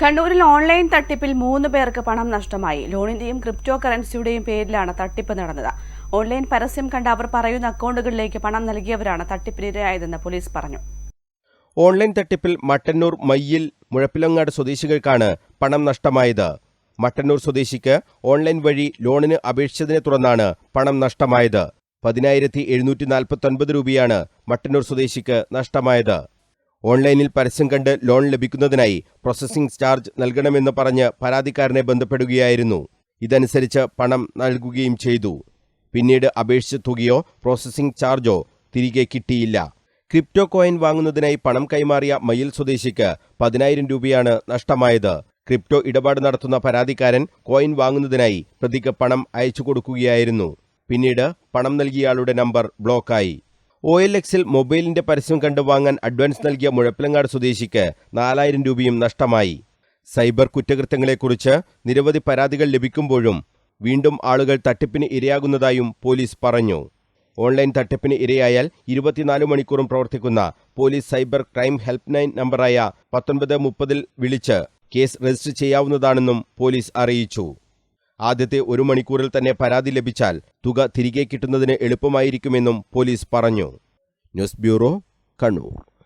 കണ്ണൂരിൽ ഓൺലൈൻ തട്ടിപ്പിൽ മൂന്ന് പേർക്ക് പണം നഷ്ടമായി. ലോണിന്റെയും ക്രിപ്റ്റോ കറൻസിയുടെയും പേരിലാണ് തട്ടിപ്പ് നടന്നത്. ഓൺലൈൻ പരസ്യം കണ്ട് അവർ പറയുന്ന അക്കൗണ്ടുകളിലേക്ക് പണം നൽകിയവരാണ് തട്ടിപ്പിനിരയായതെന്ന് പോലീസ് പറഞ്ഞു. ഓൺലൈൻ തട്ടിപ്പിൽ മട്ടന്നൂർ മയ്യിൽ മുഴപ്പിലങ്ങാട് സ്വദേശികൾക്കാണ് പണം നഷ്ടമായത്. മട്ടന്നൂർ സ്വദേശിക്ക് ഓൺലൈൻ വഴി ലോണിന് അപേക്ഷിച്ചതിനെ തുടർന്നാണ് പണം നഷ്ടമായത്. പതിനായിരത്തി എഴുന്നൂറ്റി നാൽപ്പത്തൊൻപത് രൂപയാണ് മട്ടന്നൂർ സ്വദേശിക്ക് നഷ്ടമായത്. ഓൺലൈനിൽ പരസ്യം കണ്ട് ലോൺ ലഭിക്കുന്നതിനായി പ്രോസസ്സിംഗ് ചാർജ് നൽകണമെന്ന് പറഞ്ഞ് പരാതിക്കാരനെ ബന്ധപ്പെടുകയായിരുന്നു. ഇതനുസരിച്ച് പണം നൽകുകയും ചെയ്തു. പിന്നീട് അപേക്ഷിച്ച തുകയോ പ്രോസസ്സിംഗ് ചാർജോ തിരികെ കിട്ടിയില്ല. ക്രിപ്റ്റോ കോയിൻ വാങ്ങുന്നതിനായി പണം കൈമാറിയ മയിൽ സ്വദേശിക്ക് പതിനായിരം രൂപയാണ് നഷ്ടമായത്. ക്രിപ്റ്റോ ഇടപാട് നടത്തുന്ന പരാതിക്കാരൻ കോയിൻ വാങ്ങുന്നതിനായി പ്രതിക്ക് പണം അയച്ചു കൊടുക്കുകയായിരുന്നു. പിന്നീട് പണം നൽകിയയാളുടെ നമ്പർ ബ്ലോക്കായി. ഒ എൽ എക്സിൽ മൊബൈലിന്റെ പരസ്യം കണ്ടു വാങ്ങാൻ അഡ്വാൻസ് നൽകിയ മുഴപ്പിലങ്ങാട് സ്വദേശിക്ക് നാലായിരം രൂപയും നഷ്ടമായി. സൈബർ കുറ്റകൃത്യങ്ങളെക്കുറിച്ച് നിരവധി പരാതികൾ ലഭിക്കുമ്പോഴും വീണ്ടും ആളുകൾ തട്ടിപ്പിന് ഇരയാകുന്നതായും പോലീസ് പറഞ്ഞു. ഓൺലൈൻ തട്ടിപ്പിന് ഇരയായാൽ ഇരുപത്തിനാല് മണിക്കൂറും പ്രവർത്തിക്കുന്ന police cyber crime helpline നമ്പറായ പത്തൊൻപത് മുപ്പതിൽ വിളിച്ച് കേസ് രജിസ്റ്റർ ചെയ്യാവുന്നതാണെന്നും പോലീസ് അറിയിച്ചു. ആദ്യത്തെ ഒരു മണിക്കൂറിൽ തന്നെ പരാതി ലഭിച്ചാൽ തുക തിരികെ കിട്ടുന്നതിന് എളുപ്പമായിരിക്കുമെന്നും പോലീസ് പറഞ്ഞു. News bureau Kannur.